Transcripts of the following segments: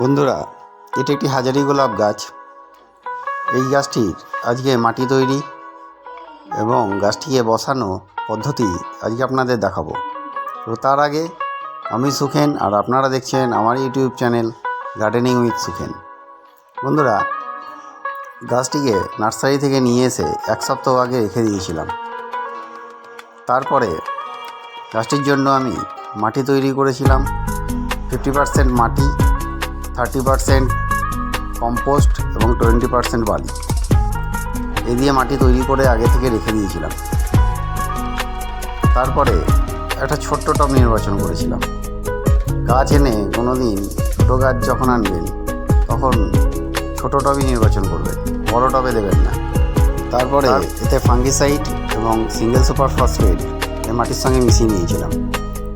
বন্ধুরা, এটি একটি হাজারি গোলাপ গাছ। এই গাছটির আজকে মাটি তৈরি এবং গাছটিকে বসানো পদ্ধতি আজকে আপনাদের দেখাবো। তো তার আগে আমি সুখেন আর আপনারা দেখছেন আমার YouTube channel gardening with Sukhen. বন্ধুরা, গাছটিকে নার্সারি থেকে নিয়ে এসে এক সপ্তাহ আগে রেখে দিয়েছিলাম। তারপরে গাছটির জন্য আমি মাটি তৈরি করেছিলাম। ফিফটি পার্সেন্ট মাটি থার্টি পার্সেন্ট কম্পোস্ট এবং টোয়েন্টি পার্সেন্ট বালি। এ দিয়ে মাটি তৈরি করে আগে থেকে রেখে দিয়েছিলাম। তারপরে একটা ছোট্ট টব নির্বাচন করেছিলাম। গাছ এনে কোনো দিন ছোটো গাছ যখন আনবেন তখন ছোটো টবই নির্বাচন করবেন বড় টবে দেবেন না। তারপরে এতে ফাঙ্গিসাইড এবং সিঙ্গেল সুপার ফসফেট এ মাটির সঙ্গে মিশিয়ে নিয়েছিলাম।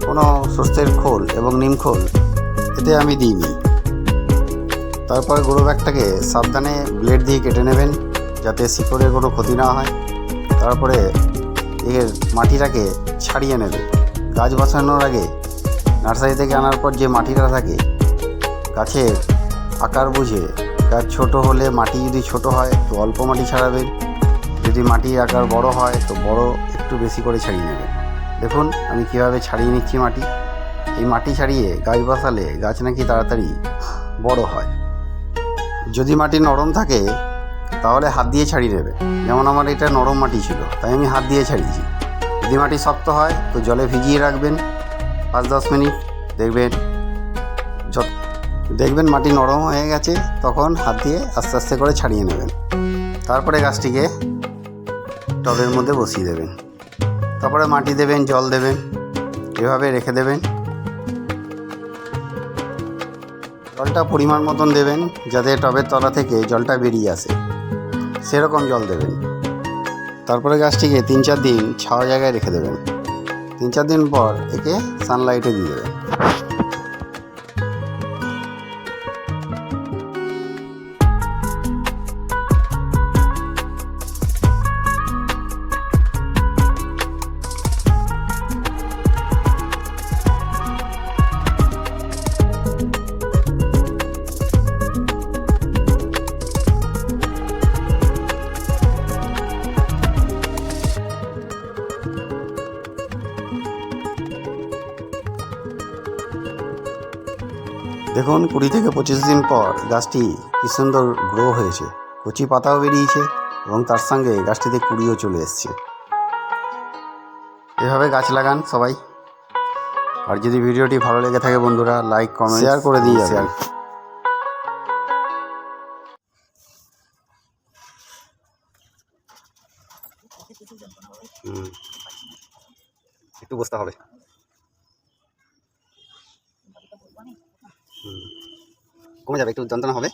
কোনো শস্যের খোল এবং নিম খোল এতে আমি দিইনি। তারপরে গরু ব্যাগটাকে সাবধানে ব্লেড দিয়ে কেটে নেবেন যাতে শিকড়ের কোনো ক্ষতি না হয়। তারপরে এর মাটিটাকে ছাড়িয়ে নেবে গাছ বসানোর আগে নার্সারি থেকে আনার পর যে মাটিটা থাকে, গাছের আকার বুঝে গাছ ছোট হলে মাটি যদি ছোট হয় তো অল্প মাটি ছাড়াবেন। যদি মাটির আকার বড় হয় তো বড় একটু বেশি করে ছাড়িয়ে নেবেন। দেখুন আমি কীভাবে ছাড়িয়ে নিচ্ছি মাটি। এই মাটি ছাড়িয়ে গাছ বসালে গাছ নাকি তাড়াতাড়ি বড় হয়। যদি মাটি নরম থাকে, তাহলে হাত দিয়ে ছাড়িয়ে নেবে। যেমন আমার এটা নরম মাটি ছিল, তাই আমি হাত দিয়ে ছাড়িয়েছি। যদি মাটি শক্ত হয়, তো জলে ভিজিয়ে রাখবেন পাঁচ দশ মিনিট। দেখবেন যত দেখবেন মাটি নরম হয়ে গেছে, তখন হাত দিয়ে আস্তে আস্তে করে ছাড়িয়ে নেবেন। তারপরে গাছটিকে টবের মধ্যে বসিয়ে দেবেন। তারপরে মাটি দেবেন, জল দেবেন, এভাবে রেখে দেবেন। জলটা পরিমাণ মতন দেবেন যাতে টবের তলা থেকে জলটা বেরিয়ে আসে। সেরকম জল দেবেন। তারপরে গাছটিকে তিন চার দিন ছাওয়া জায়গায় রেখে দেবেন। তিন চার দিন পর একে সানলাইটে দিয়ে দেবেন। দেখুন কুড়ি থেকে পঁচিশ দিন পর গাছটি কি সুন্দর গ্রো হয়েছে। কচি পাতাও বেরিয়েছে এবং তার সঙ্গে গাছটিতে কুড়িও চলে এসছে। এভাবে গাছ লাগান সবাই। আর যদি ভিডিওটি ভালো লেগে থাকে বন্ধুরা লাইক কমেন্ট শেয়ার করে দিয়ে শেয়ার একটু বসতে হবে। কমে যাবে একটু যন্ত্রণা হবে।